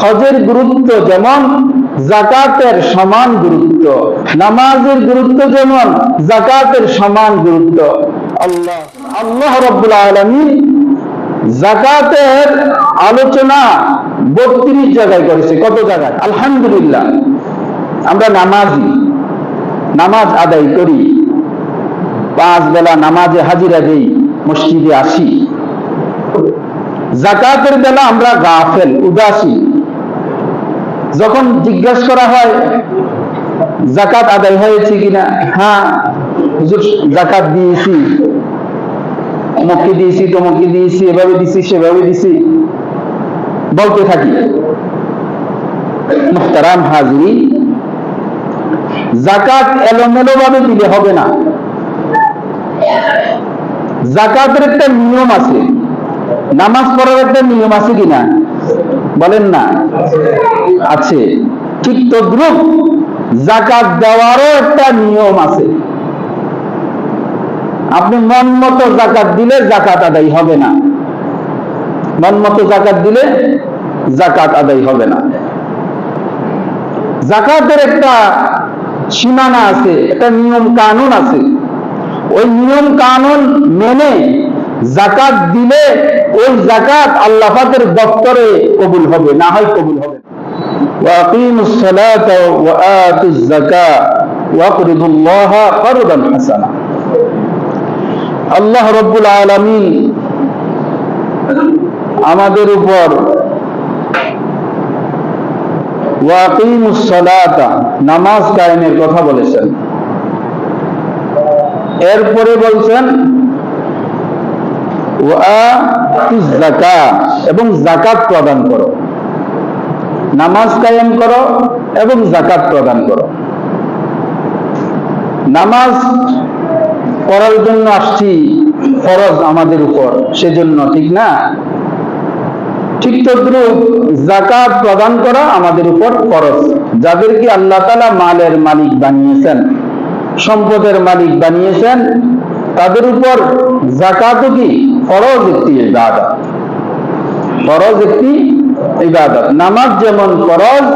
হজের গুরুত্ব যেমন, জাকাতের সমান গুরুত্ব। নামাজের গুরুত্ব যেমন, জাকাতের সমান গুরুত্ব। আল্লাহ আল্লাহ রব্বুল আলমী জাকাতের আলোচনা বত্রিশ জায়গায় করেছে। কত জায়গায়? আলহামদুলিল্লাহ। আমরা নামাজি, নামাজ আদায় করি। পাঁচ বেলা নামাজে হাজিরা দেই, মসজিদে আসি। জাকাতের বেলা আমরা গাফেল, উদাসী। যখন জিজ্ঞাসা করা হয়, জাকাত আদায় হয়েছে কিনা? হ্যাঁ হুজুর, জাকাত দিয়েছি। অমুককে দিয়েছি তমুককে দিয়েছি, এভাবে দিছি, সেভাবে দিছি। বলতে থাকি, মুহতারাম হাজরি, জাকাত এলোমেলো ভাবে দিলে হবে না। জাকাতের একটা নিয়ম আছে। নামাজ পড়ার একটা নিয়ম আছে কিনা? বলেন না? আছে। ঠিক তদ্রুপ জাকাত দেওয়ারও একটা নিয়ম আছে। আপনি মন মতো জাকাত দিলে জাকাত আদায় হবে না। মন মতো জাকাত দিলে জাকাত আদায় হবে না। জাকাতের একটা সীমানা আছে, একটা নিয়ম কানুন আছে। ওই নিয়ম কানুন মেনে জাকাত দিলে ওই জাকাত আল্লাহাদের দপ্তরে কবুল হবে, না হয় কবুল হবে আল্লাহ রব্বুল আলমী আমাদের উপর নামাজ কায়েমের কথা বলেছেন। এরপরে বলছেন এবং জাকাত প্রদান করো। নামাজ কায়েম করো এবং জাকাত প্রদান করো। নামাজ পড়ার জন্য আসছি, ফরজ আমাদের উপর, সেজন্য, ঠিক না? ঠিক তদ্রুপ জাকাত প্রদান করা আমাদের উপর ফরজ। যাদেরকে আল্লাহ তালা মালের মালিক বানিয়েছেন, সম্পদের মালিক বানিয়েছেন, তাদের উপর জাকাতও কি? ফরজ একটি ইবাদত। ফরজ একটি ইবাদত। নামাজ যেমন ফরজ,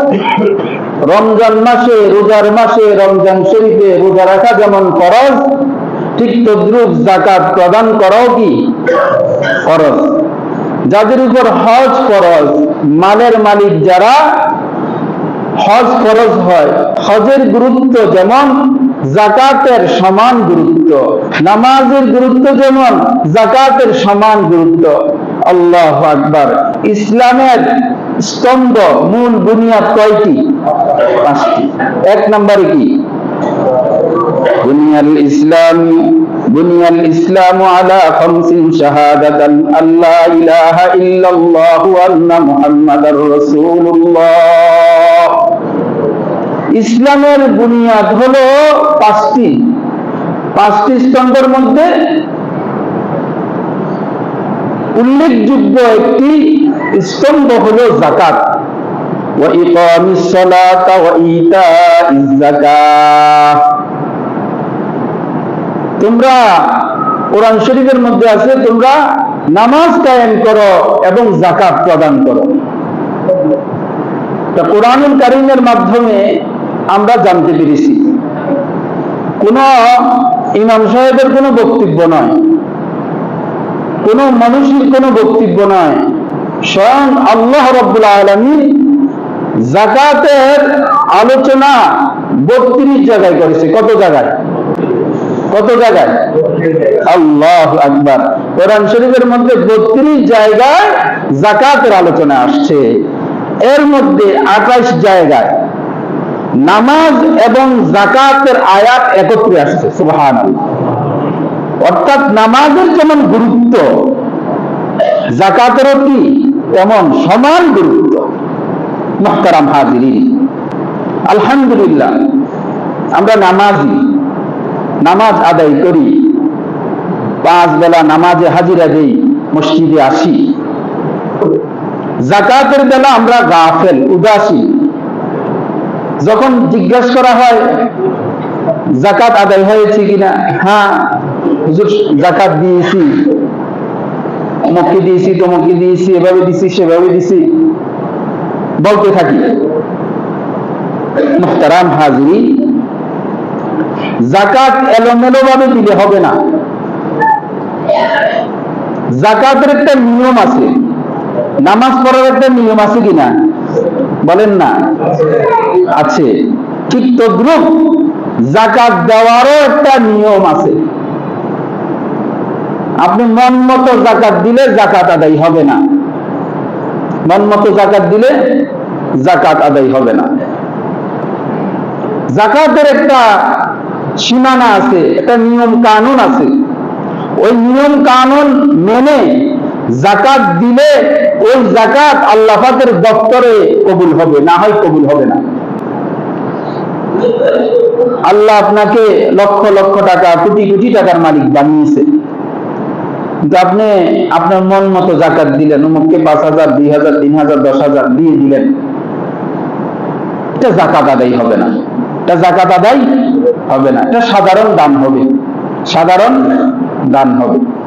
রমজান মাসে রোজার মাসে রমজান শরীফে রোজা রাখা যেমন ফরজ, ঠিক তদ্রুপ জাকাত প্রদান করাও কি ফরজ? যাদের উপর হজ ফরজ, মালের মালিক যারা হজ ফরজ হয়, হজের গুরুত্ব যেমন জাকাতের সমান গুরুত্ব। নামাজের গুরুত্ব যেমন, জাকাতের সমান গুরুত্ব। আল্লাহ আকবার। ইসলামের স্তম্ভ, মূল বুনিয়াদ কয়টি? পাঁচটি। এক নম্বরে কি? বুনিয়াল ইসলাম বুনিয়াল ইসলাম আলা খামসিন শাহাদাতান আল্লা ইলাহা ইল্লাল্লাহু আন্না মুহাম্মাদার রাসূলুল্লাহ। ইসলামের বুনিয়াদ হলো পাঁচটি। পাঁচটি স্তম্ভের মধ্যে উল্লেখযোগ্য একটি স্তম্ভ হল জাকাত তোমরা কোরআন শরীফের মধ্যে আছে, তোমরা নামাজ কায়েম করো এবং জাকাত প্রদান করো। তা কোরআন কারিমের মাধ্যমে আমরা জানতে পেরেছি। কোন ইমাম সাহেবের কোনো বক্তব্য নয়। কোন মানুষের কোনো বক্তব্য নয়। স্বয়ং আল্লাহ রব্বুল আলমী জাকাতের আলোচনা বত্রিশ জায়গায় করেছে। কত জায়গায়? কত জায়গায়? আল্লাহ আকবার। কোরআন শরীফের মধ্যে বত্রিশ জায়গায় জাকাতের আলোচনা আসছে। এর মধ্যে আঠাশ জায়গায় নামাজ এবং জাকাতের আয়াত একত্রে আসছে সুবহান অর্থাৎ নামাজের যেমন গুরুত্ব জাকাতেরও কি? তেমন সমান গুরুত্ব। মহতারাম হাজিরি আলহামদুলিল্লাহ, আমরা নামাজি, নামাজ আদায় করি। পাঁচ বেলা নামাজে হাজিরা দেই, মসজিদে আসি। জাকাতের বেলা আমরা গাফেল, উদাসী যখন জিজ্ঞাসা করা হয়, জাকাত আদায় হয়েছে কিনা? হ্যাঁ হুজুর, জাকাত দিয়েছি। অমুককে দিয়েছি তমুককে দিয়েছি, এভাবে দিছি, সেভাবে দিছি। বলতে থাকি, মুহতারাম হাজিরি, জাকাত এলোমেলো ভাবে দিলে হবে না। জাকাতের একটা নিয়ম আছে, নামাজ পড়ার একটা নিয়ম আছে কিনা? বলেন না? আছে। ঠিক তদ্রুপ জাকাত দেওয়ারও একটা নিয়ম আছে। আপনি মন মতো জাকাত দিলে জাকাত আদায় হবে না। মন মতো জাকাত দিলে জাকাত আদায় হবে না। জাকাতের একটা সীমানা আছে, একটা নিয়ম কানুন আছে। ওই নিয়ম কানুন মেনে জাকাত দিলে ওই জাকাত আল্লাহ পাকের দপ্তরে কবুল হবে, না হয় কবুল হবে না। আল্লাহ আপনাকে লক্ষ লক্ষ টাকা, কোটি কোটি টাকার মালিক বানিয়েছে। আপনি আপনার মন মতো জাকাত দিলেন, অমুককে পাঁচ হাজার, দুই হাজার, তিন হাজার, দশ হাজার দিয়ে দিলেন। এটা জাকাত আদায় হবে না। এটা জাকাত আদায় হবে না। এটা সাধারণ দান হবে। সাধারণ দান হবে।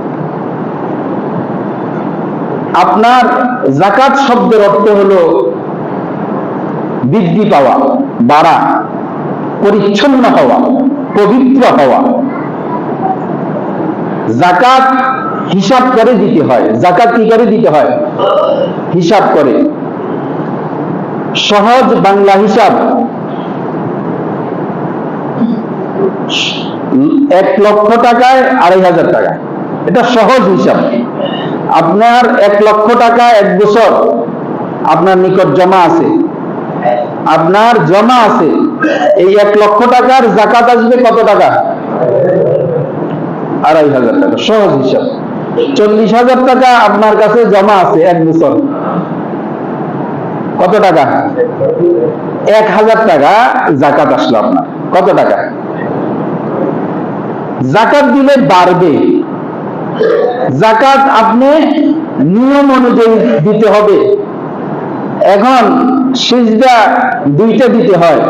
আপনার জাকাত শব্দের অর্থ হলো বৃদ্ধি পাওয়া, বাড়া, পরিচ্ছন্ন হওয়া, পবিত্র হওয়া। জাকাত হিসাব করে দিতে হয়। জাকাত কি করে দিতে হয়? হিসাব করে। সহজ বাংলা হিসাব। এক লক্ষ টাকায় আড়াই হাজার টাকা। এটা সহজ হিসাব। আপনার এক লক্ষ টাকা এক বছর আপনার নিকট জমা আছে। আপনার জমা আছে। এই এক লক্ষ টাকার জাকাত আসবে কত টাকা? আড়াই হাজার টাকা, সহজ হিসাব। চল্লিশ হাজার টাকা আপনার কাছে জমা আছে এক বছর। কত টাকা? এক হাজার টাকা জাকাত আসলো আপনার। কত টাকা? জাকাত দিলে বাড়বে। জাকাত আপনি নিয়ম অনুযায়ী দিতে হবে। এখন সেজদা দুইটা দিতে হয়।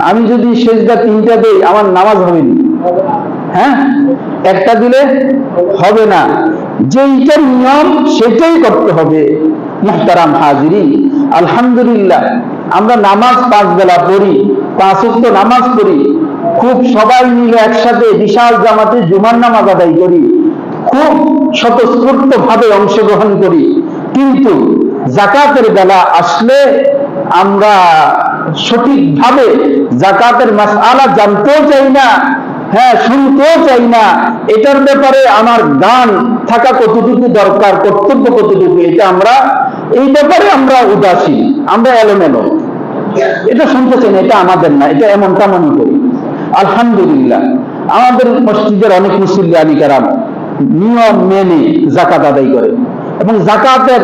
আমি যদি সেজদা তিনটা দেই, আমার নামাজ হবে না। হ্যাঁ? একটা দিলে হবে না। যেইটার নিয়ম সেটাই করতে হবে। মুহতারাম হাজিরি আলহামদুলিল্লাহ। আমরা নামাজ পাঁচ বেলা পড়ি, পাঁচ নামাজ পড়ি। খুব সবাই মিলে একসাথে বিশাল জামাতে জুমার নামাজ আদায় করি। খুব স্বতঃস্ফূর্ত ভাবে অংশগ্রহণ করি। কিন্তু জাকাতের বেলা আসলে আমরা সঠিকভাবে জাকাতের মাসআলা জানতেও চাই না হ্যাঁ শুনতেও চাই না। এটার ব্যাপারে আমার গান থাকা কতটুকু দরকার, কর্তব্য কতটুকু, এটা আমরা, এই ব্যাপারে আমরা উদাসীন, আমরা এলোমেলো। এটা শুনতে চাই না এটা আমাদের না, এটা এমনটা মনে করি। আলহামদুলিল্লাহ, আমাদের মসজিদের অনেক মুসল্লি আলিকারাম নিয়ম মেনে জাকাত আদায় করে। এবং জাকাতের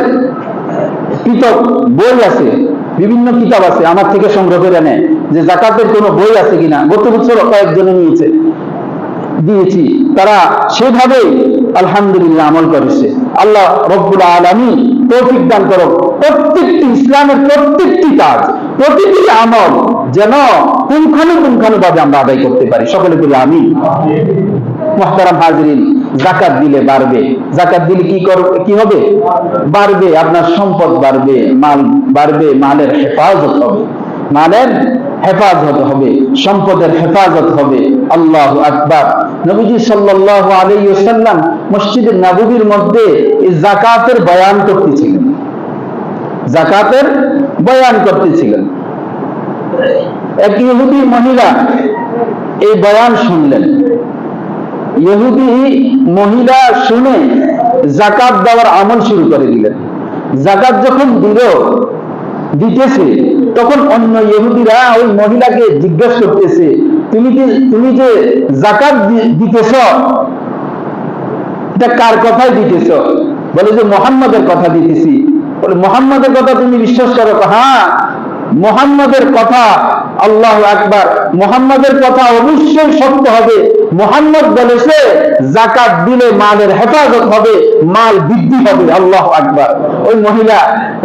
পৃথক বই আছে বিভিন্ন কিতাব আছে আমার থেকে সংগ্রহ করে নেয় যে জাকাতের কোনো বই আছে কিনা। গত বছর কয়েকজনে নিয়েছে দিয়েছি। তারা সেভাবে আলহামদুলিল্লাহ আমল করেছে। আল্লাহ রব্বুল আলমী তৌফিক দান করো প্রত্যেকটি ইসলামের প্রত্যেকটি কাজ প্রতিটি আমল যেন পুঙ্খানুপুঙ্খানু ভাবে আমরা আদায় করতে পারি। সকলে বলি আমি মহতারাম হাজরিন জাকাত দিলে বাড়বে। জাকাত দিলে কি কর, কি হবে? বাড়বে, আপনার সম্পদ বাড়বে, মাল বাড়বে, মালের হেফাজত হবে। মালের হেফাজত হবে, সম্পদের হেফাজত হবে। আল্লাহ আকবার। নবীজি সাল্লাল্লাহু আলাইহি ওয়াসাল্লাম মসজিদের নববীর মধ্যে জাকাতের বয়ান করতেছিলেন। জাকাতের বয়ান করতেছিলেন। এক ইহুদি মহিলা এই বয়ান শুনলেন। ইহুদি মহিলা শুনে জাকাত দেওয়ার আমল শুরু করে দিলেন। জাকাত যখন দিল, দিতেছে, তখন অন্য ইহুদিরা ওই মহিলাকে জিজ্ঞাসা করতেছে, তুমি যে তুমি যে জাকাত দিতেছ, এটা কার কথাই দিতেছ? বলে যে, মোহাম্মদের কথা দিতেছি। বলে, মোহাম্মদের কথা তুমি বিশ্বাস করো হ্যাঁ মোহাম্মদের কথা, আল্লাহ আকবার, মোহাম্মদের কথা অবশ্যই সত্য হবে। মোহাম্মদ বলেছে জাকাত দিলে মালের হেফাজত হবে, মাল বৃদ্ধি হবে, আল্লাহ আকবার। ওই মহিলা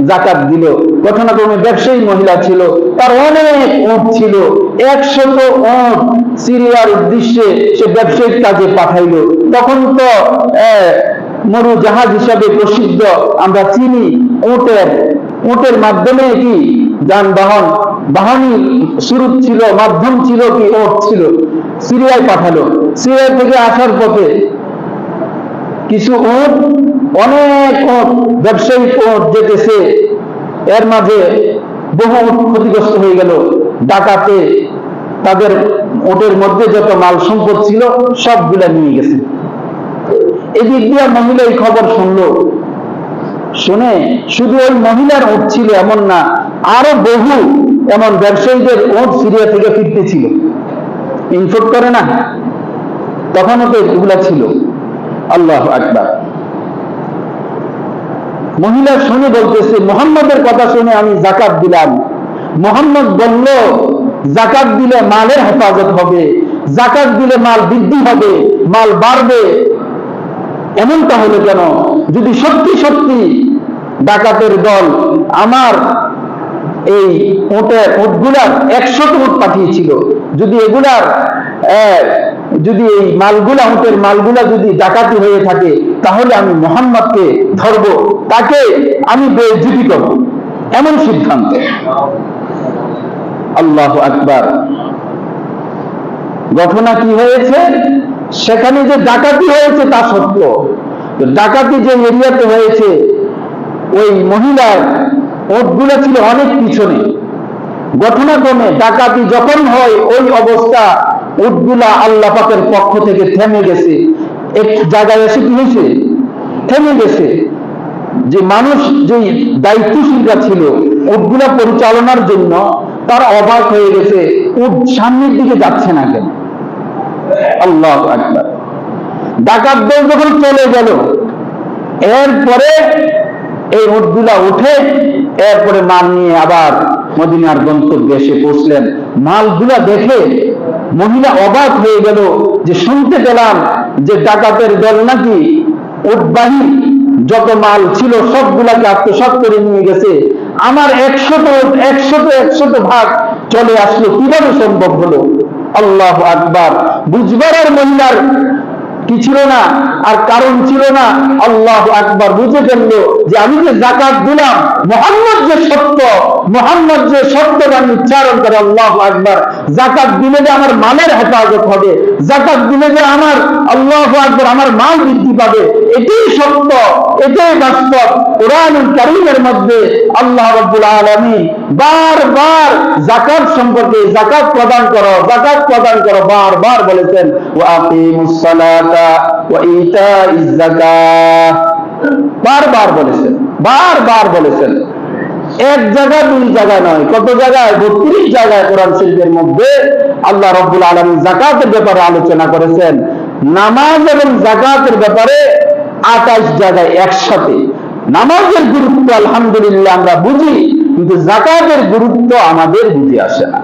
জাকাত দিল। ঘটনাক্রমে ব্যবসায়ী মহিলা ছিল, তার অনেক উঁট ছিল, একশত উঁট সিরিয়ার উদ্দেশ্যে সে ব্যবসায়িক কাজে পাঠাইলো। তখন তো মরু জাহাজ হিসাবে প্রসিদ্ধ, আমরা চিনি, উটের উটের মাধ্যমে কি যানবাহন, বাহনী শুরু ছিল, মাধ্যম ছিল কি ওট ছিল। সিরিয়ায় পাঠালো। সিরিয়া থেকে আসার পথে কিছু ওট অনেক ওট ব্যবসায়িক ওট যেতেছে, এর মাঝে বহু ওট ক্ষতিগ্রস্ত হয়ে গেল। ডাকাতে তাদের ওটের মধ্যে যত মাল সম্পদ ছিল, সবগুলা নিয়ে গেছে। এদিক দিয়ে মহিলা এই খবর শুনলো। শুনে শুধু ওই মহিলার ওট ছিল এমন না, আরও বহু এমন ব্যবসায়ীদের ওট সিরিয়া থেকে ফিরতেছিল। ইনফোর্ট করে না? তখনও তো এগুলা ছিল। আল্লাহ আকবার। মহিলা শুনে বলতেছে, মোহাম্মদের কথা শুনে আমি জাকাত দিলাম। মোহাম্মদ বলল জাকাত দিলে মালের হেফাজত হবে জাকাত দিলে মাল বৃদ্ধি হবে, মাল বাড়বে। এমনটা হলো কেন? যদি সত্যি সত্যি ডাকাতের দল আমার এই ওটে ওটগুলার একশত উট পাঠিয়েছিল। যদি এগুলার যদি এই মালগুলা উটের মালগুলা যদি ডাকাতি হয়ে থাকে, তাহলে আমি মোহাম্মদকে ধরব, তাকে আমি বেজুতি করব। এমন সিদ্ধান্ত। আল্লাহ আকবার। ঘটনা কি হয়েছে? সেখানে যে ডাকাতি হয়েছে তা সত্য। ডাকাতি যে এরিয়াতে হয়েছে, ওই মহিলার ওটগুলো ছিল অনেক পিছনে। ঘটনাক্রমে ডাকাতি যখন হয়, ওই অবস্থা উটগুলা আল্লাহ পাকের পক্ষ থেকে থেমে গেছে। এক জায়গায় এসে কি হয়েছে? থেমে গেছে। যে মানুষ যে দায়িত্বশীলরা ছিল উটগুলা পরিচালনার জন্য তার অবাক হয়ে গেছে উট সামনের দিকে যাচ্ছে না কেন? আল্লাহ আকবার। ডাকাত দল যখন চলে গেল, এরপরে এই উটগুলা উঠে এরপরে মাল নিয়ে আবার মদিনার গন্তব্যে এসে পৌঁছলেন। মালগুলা দেখে মহিলা অবাক হয়ে গেল যে শুনতে পেলাম যে ডাকাতের দল নাকি উটবাহী যত মাল ছিল সবগুলাকে আত্মসাৎ করে নিয়ে গেছে। আমার একশত একশত একশত ভাগ চলে আসলো। কীভাবে সম্ভব হলো? আল্লাহ আকবার। বুঝবার মহিলার কি ছিল না? আর কারণ ছিল না? আল্লাহ আকবার বুঝে ফেলল যে আমি যে জাকাত দিলাম, মোহাম্মদ যে সত্য, মোহাম্মদ যে সত্য আমি উচ্চারণ করে আল্লাহ আকবার। জাকাত দিলে যে আমার মালের হেফাজত হবে জাকাত দিলে যে আমার আল্লাহ আকবার আমার মাল বৃদ্ধি পাবে। এটাই সত্য, এটাই বাস্তব। কোরআন কারিমের মধ্যে আল্লাহ রব্বুল আলমী বারবার জাকাত সম্পর্কে জাকাত প্রদান করো জাকাত প্রদান করো, বারবার বলেছেন, ওয়া আকিমুস সালাতা ওয়া ইতাইজ যাকাত। বারবার বলেছেন বলেছেন। এক জায়গা দুই জায়গা নয়, কত জায়গায়? বত্রিশ জায়গায় কোরআন শরীফের মধ্যে আল্লাহ রব্বুল আলমী জাকাতের ব্যাপারে আলোচনা করেছেন। নামাজ এবং জাকাতের ব্যাপারে আঠাশ জায়গায় একসাথে। নামাজের গুরুত্ব আলহামদুলিল্লাহ আমরা বুঝি, কিন্তু জাকাতের গুরুত্ব আমাদের বুঝে আসে না।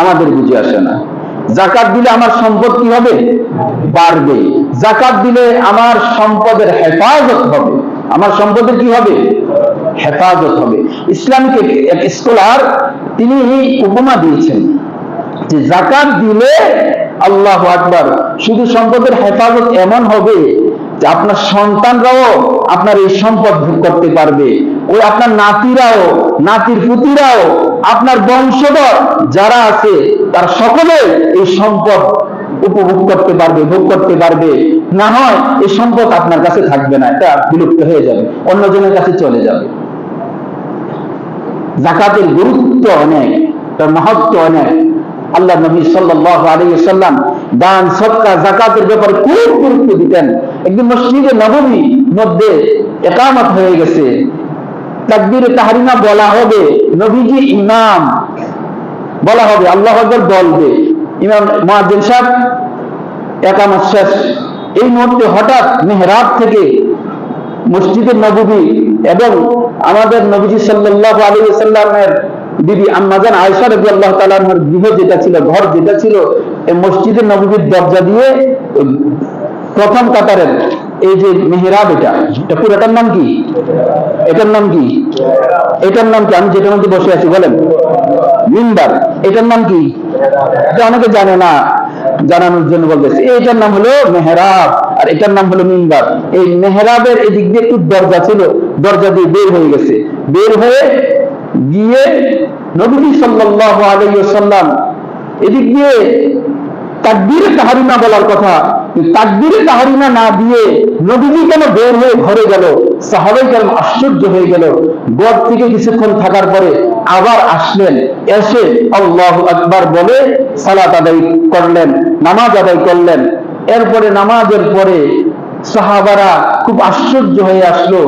আমাদের বুঝে আসে না। জাকাত দিলে আমার সম্পদ কি হবে বাড়বে। জাকাত দিলে আমার সম্পদের হেফাজত হবে। আমার সম্পদের কি হবে হেফাজত হবে। ইসলামিক এক স্কলার তিনি উপমা দিয়েছেন যে জাকাত দিলে আল্লাহ আকবার, শুধু সম্পদের হেফাজত এমন হবে যে আপনার সন্তানরাও আপনার এই সম্পদ ভোগ করতে পারবে। ওই আপনার নাতিরাও, নাতির পুতিরাও, আপনার বংশধর যারা আছে, তার সকলে এই সম্পদ উপভোগ করতে পারবে, ভোগ করতে পারবে। না হয় এই সম্পদ আপনার কাছে থাকবে না, এটা বিলুপ্ত হয়ে যাবে, অন্যজনের কাছে চলে যাবে। জাকাতের গুরুত্ব অনেক, তার মাহাত্ম অনেক। আল্লাহ নবী সাল্লাল্লাহু আলাইহি সাল্লাম দান সদকা জাকাতের ব্যাপারে খুব গুরুত্ব দিতেন। একদিন মসজিদে নবমী, মধ্যে একামত হয়ে গেছে। তাকবীরে তাহরিমা বলা হবে, নবীজি ইমাম বলা হবে, আল্লাহ বলবে। ইমাম মুয়াজ্জিন সাহেব, একামত শেষ। এই মুহূর্তে হঠাৎ মেহরাব থেকে মসজিদের নবী এবং আমাদের নবীজি সাল্লাল্লাহু আলাইহি সাল্লামের বিবি আম্মাজান আয়েশা রাদিয়াল্লাহু তাআলার গৃহ যেটা ছিল, ঘর যেটা ছিল, এই মসজিদের নবীর দরজা দিয়ে প্রথম কাতারের এই যে মেহরাব এটা এটা পুরোটার নাম কি? এটার নাম কি? এটার নাম কি? আমি যেটার মধ্যে বসে আছি, বলেন। মিম্বার, এটার নাম কি? এটা অনেকে জানে না, জানানোর জন্য বলতেছে, এইটার নাম হলো মেহরাব, আর এটার নাম হলো মিম্বার। এই মেহরাবের এদিক দিয়ে একটু দরজা ছিল, দরজা দিয়ে বের হয়ে গেছে। বের হয়ে গিয়ে নবী সাল্লাল্লাহু আলাইহি ওয়াসাল্লাম এদিক দিয়ে তাকবীরে তাহারিমা বলার কথা। তাকবীরে তাহারিমা না দিয়ে নবীজি কেন বের হয়ে ঘরে গেল? সাহাবাই কেন আশ্চর্য হয়ে গেল। গড় থেকে কিছুক্ষণ থাকার পরে আবার আসলেন, এসে আল্লাহ আকবার বলে সালাত আদায় করলেন, নামাজ আদায় করলেন। এরপরে নামাজের পরে সাহাবারা খুব আশ্চর্য হয়ে আসলো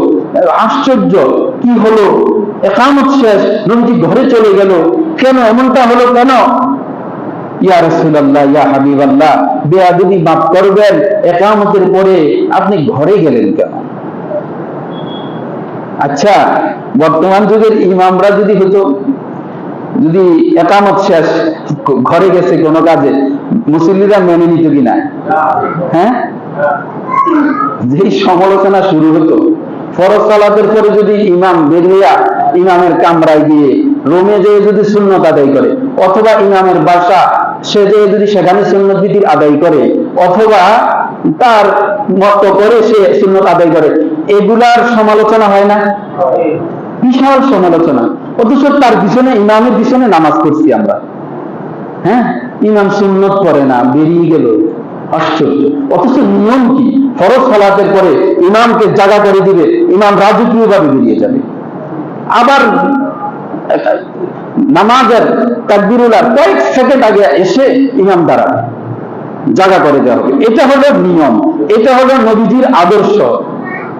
আশ্চর্য কি হলো? একামত শেষ নবীজি ঘরে চলে গেল। কেন? এমনটা হলো কেন? ইয়া রাসূলুল্লাহ, ইয়া হাবিবাল্লাহ, বেয়াদবি মাফ করবেন, একামতের পরে আপনি ঘরে গেলেন কেন? আচ্ছা বর্তমান যুগের ইমামরা যদি হতো, যদি একামত শেষ, ঘরে গেছে কোনো কাজে, মুসল্লিরা মেনে নিত কিনা হ্যাঁ? যেই সমালোচনা শুরু হতো ফরজ সালাতের পরে যদি ইমাম বেরিয়া ইমামের কামরায় গিয়ে রোমে যেয়ে যদি শূন্যত আদায় করে, অথবা ইমামের বাসা সে যেয়ে যদি সেখানে সুন্নত বিধির আদায় করে, অথবা তার মত করে সে সুন্নত আদায় করে, এগুলার সমালোচনা হয় না? বিশাল সমালোচনা। অথচ তার পিছনে, ইমামের পিছনে নামাজ পড়ছি আমরা। হ্যাঁ? ইমাম সুন্নত পড়ে না, বেরিয়ে গেল। আশ্চর্য। অথচ নিয়ম কি? ফরজ সালাতের পরে ইমামকে জায়গা করে দিবে, ইমাম রাজকীয় ভাবে বেরিয়ে যাবে। আবার নামাজের তাকবিরুল্লাহ কয়েক সেকেন্ড আগে এসে ইমাম দাঁড়াবে জায়গা করে দেওয়া হবে। এটা হলো নিয়ম, এটা হলো নবীজির আদর্শ।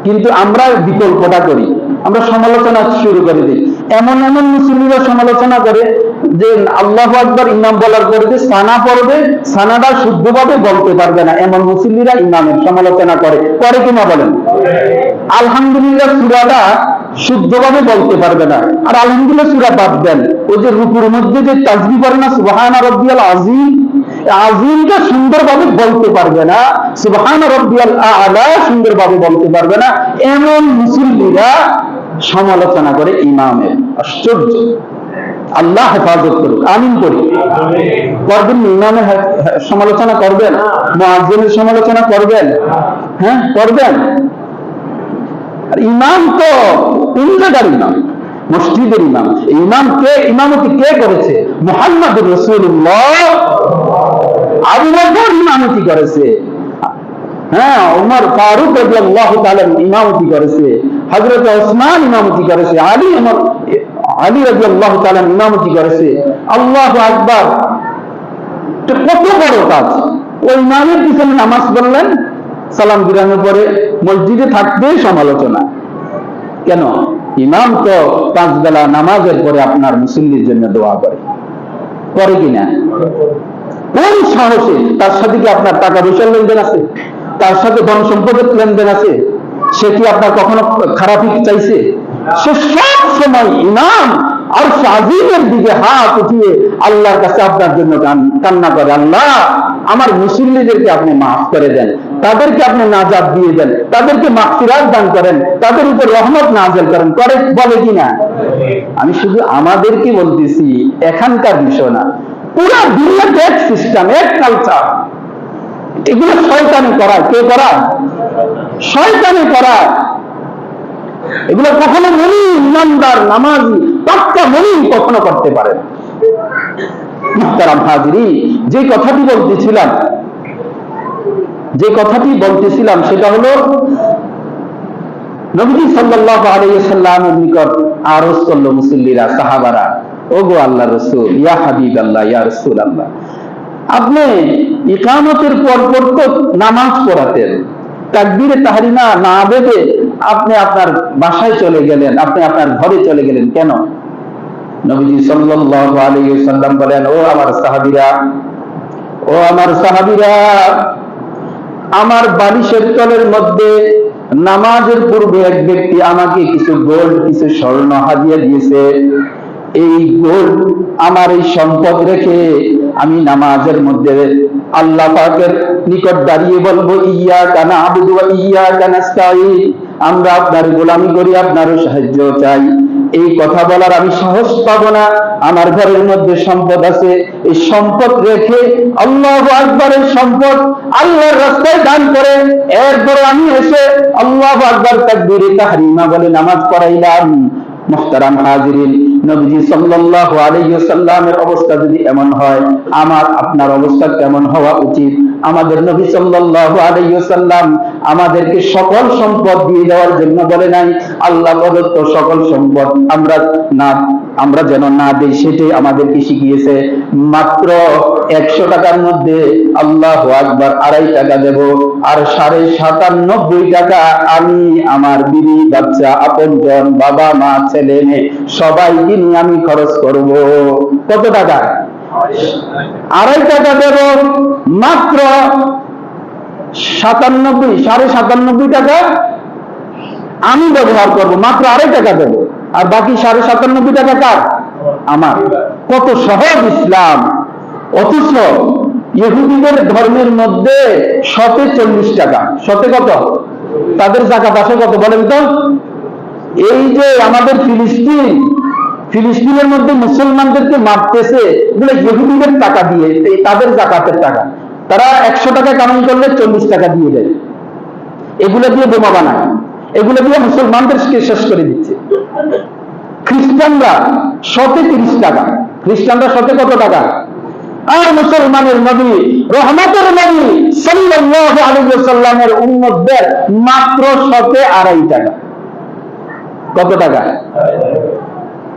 কিন্তু আমরা বিকল্পটা করি, আমরা সমালোচনা শুরু করে দিই। এমন এমন মুসলিমরা সমালোচনা করে যে আল্লাহ আকবর ইমাম বলার পরে যে সানা পড়বে, সানাটা শুদ্ধভাবে বলতে পারবে না। এমন মুসলিমরা ইমামের সমালোচনা করে। করে কিনা বলেন? আলহামদুলিল্লাহ সুরাটা শুদ্ধভাবে বলতে পারবে না। আর আলহামদুলিল্লাহ সুরা বাদ দেন। ওই যে রুকুর মধ্যে যে তাজবি করে না, সুবাহানা রব্বিয়াল আজিম আজিমটা সুন্দরভাবে বলতে পারবে না, সুবহান রব্বিয়াল আলা সুন্দরভাবে বলতে পারবে না, এমন মুসল্লিরা সমালোচনা করে ইমামের। আশ্চর্য। আল্লাহ হেফাজত করুক, আমিন করি। করবেন? ইমামের সমালোচনা করবেন, মুয়াজ্জিনের সমালোচনা করবেন হ্যাঁ করবেন। আর ইমাম তো কোন জায়গার ইমাম। মসজিদের ইমাম। ইমাম কে? ইমামতি কে করেছে? মোহাম্মদ রসুল্লাহ আবু বকর ইমামতি করেছে। হ্যাঁ উমর ফারুক রাদিয়াল্লাহু তাআলা ইমামতি করেছে। হযরত ওসমান ইমামতি করেছে। আলী উমর আলী রাদিয়াল্লাহু তাআলা ইমামতি করেছে। আল্লাহু আকবার। কত বড় কাজ। ওই ইমামের পিছনে নামাজ পড়লেন, সালাম গিরানোর পরে মসজিদে থাকতেই সমালোচনা। কেন? ইমাম তো পাঁচ বেলা নামাজের পরে আপনার মুসল্লির জন্য দোয়া করে। করে কিনা কোন সাহসে? তার সাথে কি আপনার টাকা পয়সার লেনদেন আছে? তার সাথে ধন সম্পদের লেনদেন আছে? সে কি আপনার কখনো খারাপ চাইছে? সে সব সময় আর দিকে হাত উঠিয়ে আল্লাহর কাছে আপনার জন্য কান্না করে, আল্লাহ, আমার মুসল্লিদেরকে আপনি মাফ করে দেন, তাদেরকে আপনি দিয়ে দেন, তাদেরকে দান করেন, তাদের উপর রহমত নাজেল করেন। করে, বলে আমি শুধু আমাদেরকে বলতেছি, এখানকার বিষয় না, পুরো দুনিয়াতে এক সিস্টেম এক কালচার এগুলো শয়তানি করায়, কে করায়? শয়তানি করায়। এগুলো কখনো মনি ইমানদার, নামাজি, পাক্কা মনি কখনো করতে পারে না। মুহতারাম হাজরি যে কথাটি বলতেছিলাম, যে কথাটি বলতেছিলাম, সেটা হলো, নবীজি সাল্লাল্লাহু আলাইহি সাল্লামের নিকট আরজ করল মুসল্লিরা, সাহাবারা ও গো আল্লাহ রসুল, ইয়া হাবিব আল্লাহ ইয়া রসুল আল্লাহ আপনি ইকামতের পর পর তো নামাজ পড়াতেন। তাকবীরে তাহরিমা না বেঁধে আপনি আপনার বাসায় চলে গেলেন, আপনি আপনার ঘরে চলে গেলেন কেন? নবীজি সাল্লাল্লাহু আলাইহি সাল্লাম বলেন, ও আমার সাহাবীরা, ও আমার সাহাবীরা, আমার বালিশের তলের মধ্যে নামাজের পূর্বে এক ব্যক্তি আমাকে কিছু গোল্ড, কিছু স্বর্ণ হাজিয়ে দিয়েছে। এই গোল্ড আমার এই সম্পদ রেখে আমি নামাজের মধ্যে আল্লাহ পাকের নিকট দাঁড়িয়ে বলব ইয়া কানা আবুদু ইয়া কানাস্তাই আমরা আপনার গোলামি করি, আপনারও সাহায্য চাই। এই কথা বলার আমি সাহস পাবো না। আমার ঘরের মধ্যে সম্পদ আছে। এই সম্পদ রেখে আল্লাহ আকবরের সম্পদ আল্লাহর রাস্তায় দান করে। এরপরে আমি এসে আল্লাহ আকবর তাকবীরে তাহরিমা বলে নামাজ পড়াইলাম। মুহতারাম হাজিরিন নবীজি সাল্লাল্লাহু আলাইহি সাল্লামের অবস্থা যদি এমন হয়, আমার, আপনার অবস্থা কেমন হওয়া উচিত? আমাদের নবী সাল্লাল্লাহু আলাইহি সাল্লাম আমাদেরকে সকল সম্পদ দিয়ে দেওয়ার জন্য বলে নাই। আল্লাহ প্রদত্ত সকল সম্পদ আমরা না আমরা যেন না দিই, সেটাই আমাদেরকে শিখিয়েছে। মাত্র একশো টাকার মধ্যে আল্লাহ আকবার আড়াই টাকা দেব, আর সাড়ে সাতানব্বই টাকা আমি আমার বিবি, বাচ্চা, আপনজন, বাবা, মা, ছেলে, মেয়ে, সবাইকে নিয়ে আমি খরচ করব। কত টাকা? আড়াই টাকা দেব, মাত্র সাতানব্বই, সাড়ে সাতানব্বই টাকা আমি ব্যবহার করব, মাত্র আড়াই টাকা দেবো। আর বাকি সাড়ে সাতানব্বই টাকা কার? আমার। কত সহজ ইসলাম। অথচ ইহুদিদের ধর্মের মধ্যে শতে চল্লিশ টাকা। শতে কত? তাদের জাকাত আসে কত বলেন তো? এই যে আমাদের ফিলিস্তিন, ফিলিস্তিনের মধ্যে মুসলমানদেরকে মারতেছে, এগুলো ইহুদিদের টাকা দিয়ে তাদের জাকাতের টাকা। তারা একশো টাকা কামাই করলে চল্লিশ টাকা দিয়ে দেয়। এগুলো দিয়ে বোমা বানায়। এগুলো দিয়ে মুসলমানদেরকে শেষ করে দিচ্ছে। খ্রিস্টানরা শতে তিরিশ টাকা। খ্রিস্টানরা শতে কত টাকা? আর মুসলমানের নবী, রহমতের নবী সাল্লাল্লাহু আলাইহি ওয়াসাল্লামের উম্মতদের মাত্র শতে আড়াই টাকা। কত টাকা?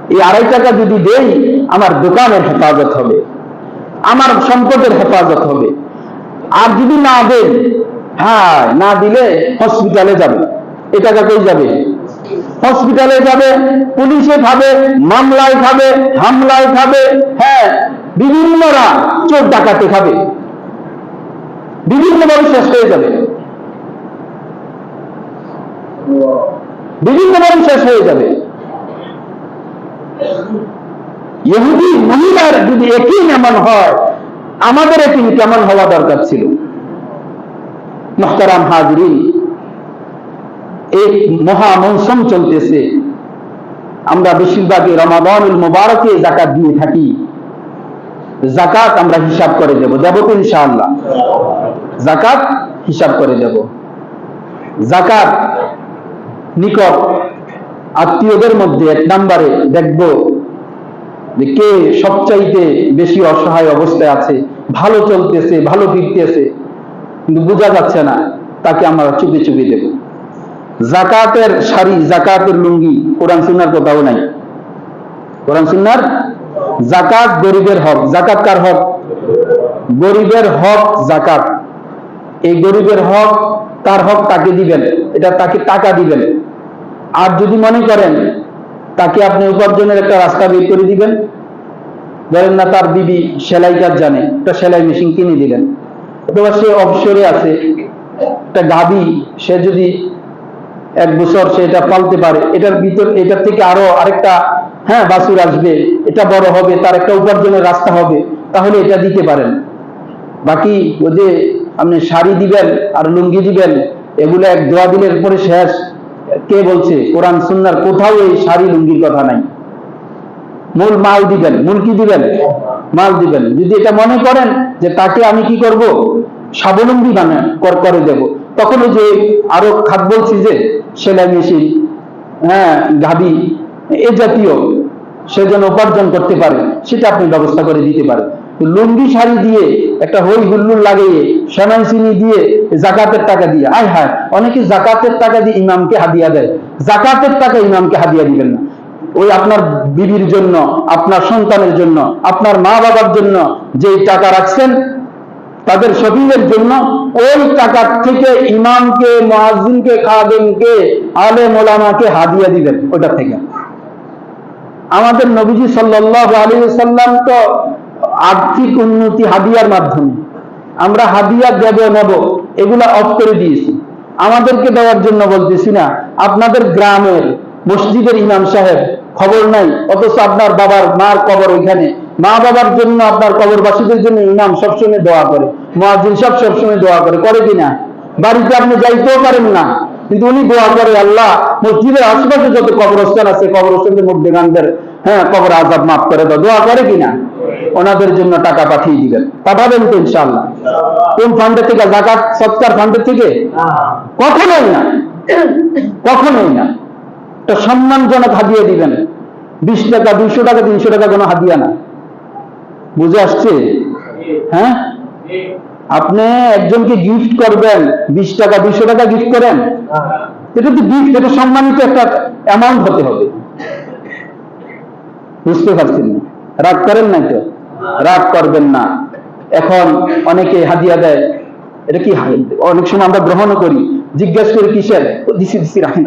এই আড়াই টাকা যদি দেই, আমার দোকানের হেফাজত হবে, আমার সম্পদের হেফাজত হবে। আর যদি না দেন হ্যাঁ না দিলে হসপিটালে যাবে। এ টাকা কই যাবে? হসপিটালে যাবে, পুলিশে খাবে, মামলায় খাবে, হামলায় খাবে হ্যাঁ বিভিন্নরা চোর ডাকাতে খাবে। বিভিন্নভাবে শেষ হয়ে যাবে। বিভিন্নভাবে শেষ হয়ে যাবে। ইহুদি মহিলার যদি একই এমন হয়, আমাদের একই কেমন হওয়া দরকার ছিল? মহতারাম হাজরিন এই মহা মৌসুম চলতেছে। আমরা বেশিরভাগই রমাদানুল মুবারকে জাকাত দিয়ে থাকি। জাকাত আমরা হিসাব করে দেব। দেব তো ইনশাআল্লাহ। জাকাত হিসাব করে দেব। জাকাত নিকট আত্মীয়দের মধ্যে এক নম্বরে দেখব যে কে সবচাইতে বেশি অসহায় অবস্থায় আছে। ভালো চলতেছে, ভালো ফিরতেছে। কিন্তু বোঝা যাচ্ছে না, তাকে আমরা চুপি চুপি দেব। জাকাতের শাড়ি জাকাতের লুঙ্গি, কোরআন সুন্নার কোথাও নাই। কোরআন সুন্নার জাকাত গরিবের হক। জাকাত কার হক? গরিবের হক জাকাত। এই গরিবের হক তার হক তাকে দিবেন, এটা তাকে টাকা দিবেন। আর যদি মনে করেন তাকে আপনি উপার্জনের একটা রাস্তা বের করে দিবেন, ধরেন না তার বিবি সেলাই কাজ জানে, একটা সেলাই মেশিন কিনে দিলেন। অথবা সে অবসরে আছে, একটা গাবি সে যদি এক বছর সে এটা পালতে পারে। এটার ভিতর এটার থেকে আরও আরেকটা হ্যাঁ বাছুর আসবে। এটা বড় হবে, তার একটা উপার্জনের রাস্তা হবে। তাহলে এটা দিতে পারেন। বাকি ওই যে আপনি শাড়ি দিবেন আর লুঙ্গি দিবেন, এগুলো এক দোয়া দিলের পরে শেষ। কে বলছে? কোরআন, সুন্নার কোথাও এই শাড়ি, লুঙ্গির কথা নাই। মূল মাল দিবেন। মূল কি দিবেন? মাল দিবেন। যদি এটা মনে করেন যে তাকে আমি কি করব? স্বাবলম্বী মানে করে দেব। তখন ওই যে আরও খাত বলছি যে সেলাই মেশিন হ্যাঁ গাবি এ জাতীয় সে যেন উপার্জন করতে পারে, সেটা আপনি ব্যবস্থা করে দিতে পারেন। লুঙ্গি শাড়ি দিয়ে, একটা হই হুল্লুর লাগিয়ে সেনাই চিনি দিয়ে, জাকাতের টাকা দিয়ে, আয় হায়, অনেকে জাকাতের টাকা দিয়ে ইমামকে হাদিয়া দেয়। জাকাতের টাকা ইমামকে হাদিয়া দিবেন না। ওই আপনার বিবির জন্য, আপনার সন্তানের জন্য, আপনার মা বাবার জন্য যেই টাকা রাখছেন তাদের শপিংয়ের জন্য ওই টাকার থেকে ইমামকে মহাজিনকে খাদেমকে, আলে মোলামাকে হাদিয়া দিবেন ওটা থেকে। আমাদের নবীজি সাল্লাল্লাহু আলাইহি সাল্লাম তো আর্থিক উন্নতি হাদিয়ার মাধ্যমে। আমরা হাদিয়া দেব, নেব, এগুলা অফ করে দিয়েছি। আমাদেরকে দেওয়ার জন্য বলতেছি না, আপনাদের গ্রামের মসজিদের ইমাম সাহেব খবর নাই, অথচ আপনার বাবার মার কবর ওইখানে। মা বাবার জন্য, আপনার কবরবাসীদের জন্য ইমাম সবসময় দোয়া করে মহাজিন সব সবসময় দোয়া করে করে কিনা বাড়িতে আপনি যাইতেও পারেন না, কিন্তু উনি দোয়া করে, আল্লাহ, মসজিদের আশেপাশে যত কবরস্থান আছে কবরস্থানদের মধ্যে গানদের হ্যাঁ কবর আজাব মাফ করে দাও, দোয়া করে কিনা ওনাদের জন্য টাকা পাঠিয়ে দিবেন, পাঠাবেন তো ইনশাআল্লাহ। কোন ফান্ডের থেকে? জাকাত, সৎকার ফান্ডের থেকে? কখনোই না কখনোই না। একটা সম্মানজনক হাদিয়ে দিবেন, বিশ টাকা, দুইশো টাকা, তিনশো টাকা কোনো হাদিয়া না। বুঝে আসছে? হ্যাঁ? আপনি একজনকে গিফট করবেন, বিশ টাকা দুইশো টাকা গিফট করেন, এটা তো গিফট এটা সম্মানিত একটা অ্যামাউন্ট হতে হবে। বুঝতে পারছেন না? রাগ করেন নাই তো? রাগ করবেন না। এখন অনেকে হাদিয়া দেয়, এটা কি অনেক সময় আমরা গ্রহণও করি। জিজ্ঞেস করি, কিসের? দিছি দিছি, রাখেন।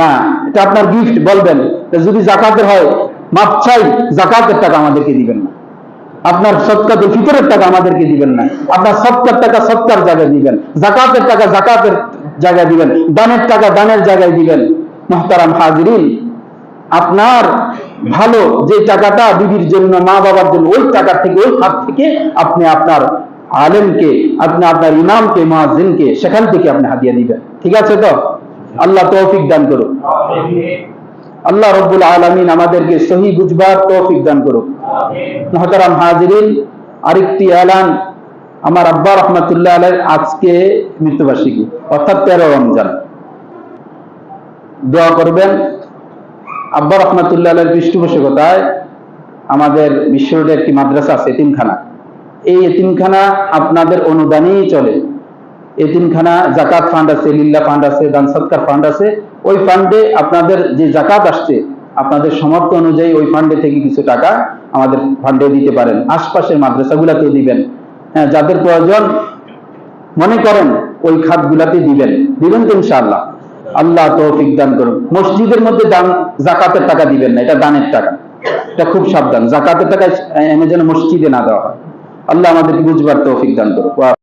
না এটা আপনার গিফট বলবেন। যদি জাকাতের হয় মাপ জাকাতের টাকা আমাদেরকে দিবেন না। আপনার সৎকাতের ফিতরের টাকা আমাদেরকে দিবেন না। আপনার সৎকার টাকা সৎকার জায়গায় দিবেন। জাকাতের টাকা জাকাতের জায়গায় দিবেন। দানের টাকা দানের জায়গায় দিবেন। মহতারাম হাজরিন, আপনার ভালো যে টাকাটা বিবির জন্য, মা বাবার জন্য, ওই টাকা থেকে, ওই খাত থেকে আপনি আপনার আলেমকে, আপনি আপনার ইমামকে মহাজিনকে সেখান থেকে আপনি হাদিয়া দিবেন। ঠিক আছে তো? আল্লাহ তৌফিক দান করুন আল্লাহ রব্বুল আলমিন আমাদেরকে সহি বুঝবার তৌফিক দান করুন মহতারাম হাজিরিন আরেকটি এলান আমার আব্বা রহমতুল্লাহ আলাই আজকে মৃত্যুবার্ষিকী অর্থাৎ তেরো রমজান। দোয়া করবেন আব্বা রহমতুল্লাহ আলের পৃষ্ঠপোষকতায় আমাদের বিশ্বরোডে একটি মাদ্রাসা আছে এতিমখানা। এই এতিমখানা আপনাদের অনুদানেই চলে। এতিমখানা জাকাত ফান্ড আছে, লিল্লা ফান্ড আছে, দান সৎকার ফান্ড আছে, ওই ফান্ডে আপনাদের যে জাকাত আসছে, আপনাদের সমর্থ অনুযায়ী ওই ফান্ডে থেকে কিছু টাকা আমাদের ফান্ডে দিতে পারেন। আশপাশের মাদ্রাসাগুলাতেও দিবেন। হ্যাঁ যাদের প্রয়োজন মনে করেন, ওই খাতগুলাতে দিবেন। দিবেন তো ইনশাআল্লাহ। আল্লাহ তৌফিক দান করুন। মসজিদের মধ্যে দান জাকাতের টাকা দিবেন না, এটা দানের টাকা। এটা খুব সাবধান। জাকাতের টাকা এনে যেন মসজিদে না দেওয়া হয়। আল্লাহ আমাদেরকে বুঝবার তৌফিক দান করুন